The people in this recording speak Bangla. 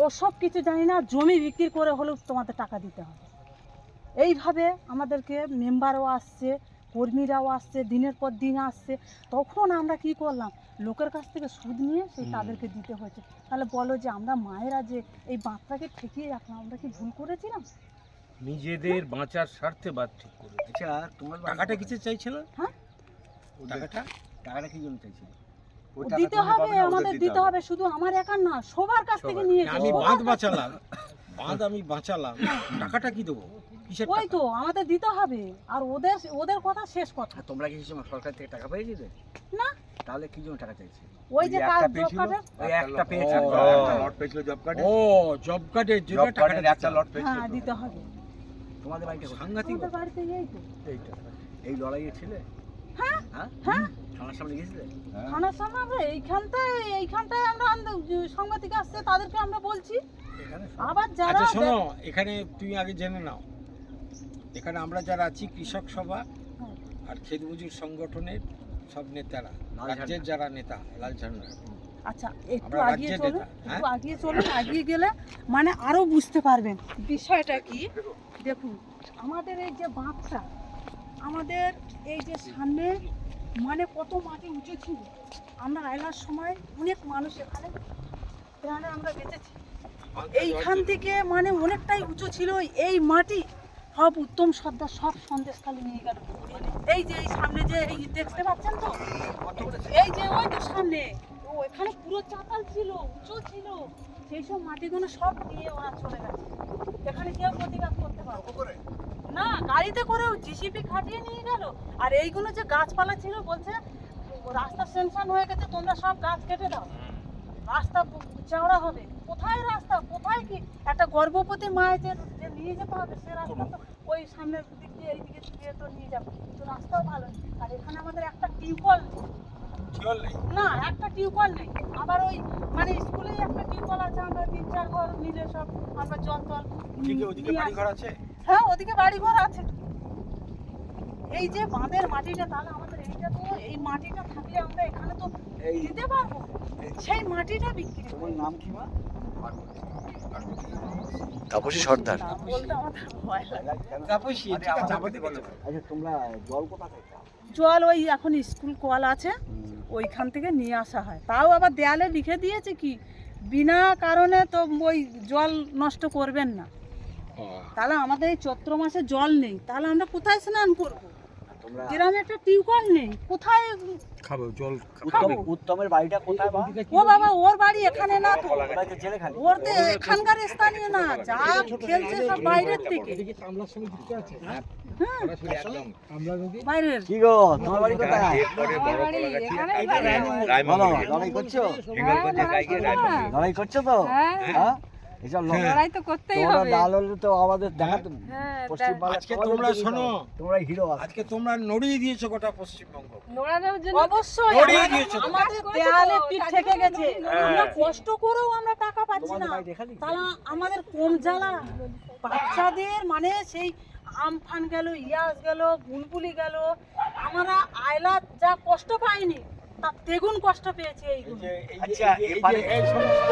ও সব কিছু জানি না জমি বিক্রি করে হলেও তোমাদের টাকা দিতে হবে। এইভাবে আমাদেরকে মেম্বারও আসছে কর্মীরাও আসছে দিনের পর দিন আসছে। তখন আমরা কি করলাম? লোকের কাছ থেকে সুদ নিয়ে সেই তাদেরকে দিতে হয়েছে। তাহলে বলো যে আমরা মায়েরা যে এই বাচ্চাকে ঠেকিয়ে রাখলাম আমরা কি ভুল করেছিলাম? নিজেদের বাঁচার স্বার্থে বাদ ঠিক করে আচ্ছা তোমার টাকাটা কিছু চাইছিল? হ্যাঁ? টাকাটা? টাকাটা কি জন্য চাইছিল? দিতে হবে আমাদের দিতে হবে। শুধু আমার একার না সবার কাছ থেকে নিয়ে আমি বাঁধ বাঁচালাম বাঁধ আমি বাঁচালাম। টাকাটা কি দেবো? ওই তো আমাদের দিতে হবে আর ওদের ওদের কথা শেষ কথা। তোমরা কি সময় সরকার থেকে টাকা পেয়ে পেয়েছিলে না। তাহলে কি জন্য টাকা চাইছে? ওই যে কাজ জব কার্ডের ওই একটা পেয়েছে লট পেয়েছিল জব কার্ডে ও জব কার্ডের জন্য টাকাটা একটা লট হ্যাঁ দিতে হবে। তোমাদের বাড়িতে সাংঘাতিক বাড়িতে এই তো। এইটা। এই লড়াইয়ে ছিলে? হ্যাঁ? হ্যাঁ? হ্যাঁ? থানার সামনে গেছিলে থানার সামনে আমরা এইখানটায় এইখানটায় আমরা আন্দা- সাংবাদিক আসছে তাদেরকে আমরা বলছি। আবার যারা আচ্ছা শোনো এখানে তুমি আগে জেনে নাও। এখানে আমরা যারা আছি কৃষক সভা হ্যাঁ। আর ক্ষেত মজুর সংগঠনের সব নেতারা রাজ্যের যারা নেতা লাল ঝান্ডা। আচ্ছা একটু আগিয়ে চলুন হ্যাঁ? একটু আগিয়ে চলুন আগিয়ে গেলে মানে আরও বুঝতে পারবেন। বিষয়টা কি? দেখুন আমাদের এই যে বাঁধটা আমাদের এই যে সামনে মানে কত মাটি উঁচু ছিল? আমরা আয়লার সময় অনেক মানুষ এখানে প্রাণে আমরা বেঁচেছি। এইখান থেকে মানে অনেকটাই উঁচু ছিল এই মাটি। সব উত্তম সর্দার সব সন্দেশখালি নিয়ে গেল। এই যে এই সামনে যে এই দেখতে পাচ্ছেন তো? এই যে ওই তো সামনে। ও, এখানে পুরো চাতাল ছিল, উঁচু ছিল। সেই সব মাটিগুলো সব নিয়ে ওরা চলে গেছে। এখানে কেউ প্রতিবাদ করতে পারব গাড়িতে করেও জিসিপি খাটিয়ে নিয়ে গেল? আর এইগুলো যে গাছপালা ছিল বলছে রাস্তা সেনশন হয়ে গেছে তোমরা সব গাছ কেটে দাও। রাস্তা চওড়া হবে। কোথায় রাস্তা? কোথায় কি? একটা গর্ভবতী মায়ের যে যে নিয়ে যেতে হবে সে রাস্তা তো ওই সামনের দিক দিয়ে এইদিকে দিয়ে তো নিয়ে যাব। কিন্তু রাস্তাও ভালো। আর এখানে আমাদের একটা টিউবওয়েল টিউবওয়েল নেই। না একটা টিউবওয়েল নেই। আবার ওই মানে স্কুলেই একটা টিউবওয়েল আছে আমরা তিন চার ঘর মিলে সব আমরা জল টল ওদিকে ওদিকে বাড়ি ঘর আছে? হ্যাঁ ওদিকে বাড়ি ঘর আছে। এই যে বাঁধের মাটিটা তাহলে আমাদের এইটা তো এই মাটিটা থাকলে আমরা এখানে তো দিতে পারব। সেই মাটিটা বিক্রি তোমার নাম কি মা? তাপসী সর্দার। আচ্ছা তোমরা জল ওই এখন স্কুল কল আছে ওইখান থেকে নিয়ে আসা হয়। তাও আবার দেয়ালে লিখে দিয়েছে কি বিনা কারণে তো ওই জল নষ্ট করবেন না। তাহলে আমাদের এই চৈত্র মাসে জল নেই তাহলে আমরা কোথায় স্নান করব? গ্রামে একটা টিউবওয়েল নেই। কোথায় খাব জল উত্তম উত্তমের বাড়িটা কোথায় বা ও বাবা ওর বাড়ি এখানে না তো। ওরা তো এখানকার স্থানীয় না যা খেলছে সব বাইরের থেকে। হ্যাঁ। বাইরের। কি গো তোমার বাড়ি কোথায়? বলো লড়াই করছ? লড়াই করছ তো? হ্যাঁ? এসব লড়াই লড়াই তো করতেই হবে। ডাল হলে তো আমাদের দেখাতো হ্যাঁ পশ্চিমবাংলা আজকে তোমরা শোনো। তোমরা হিরো আজকে তোমরা নড়িয়ে দিয়েছ গোটা পশ্চিমবঙ্গ। নোড়ানোর জন্য অবশ্যই। নড়িয়ে দিয়েছ আমাদের দেয়ালে পিঠ থেকে গেছে। আমরা কষ্ট করেও আমরা টাকা পাচ্ছি না। তাহলে আমাদের কম জ্বালা? বাচ্চাদের মানে সেই আমফান গেল ইয়াস গেল বুলবুলি গেল। আমরা আয়লা যা কষ্ট পাইনি তার দ্বিগুণ কষ্ট পেয়েছি এই এইগুলো যে এই যে আচ্ছা, এই যে এই সমস্ত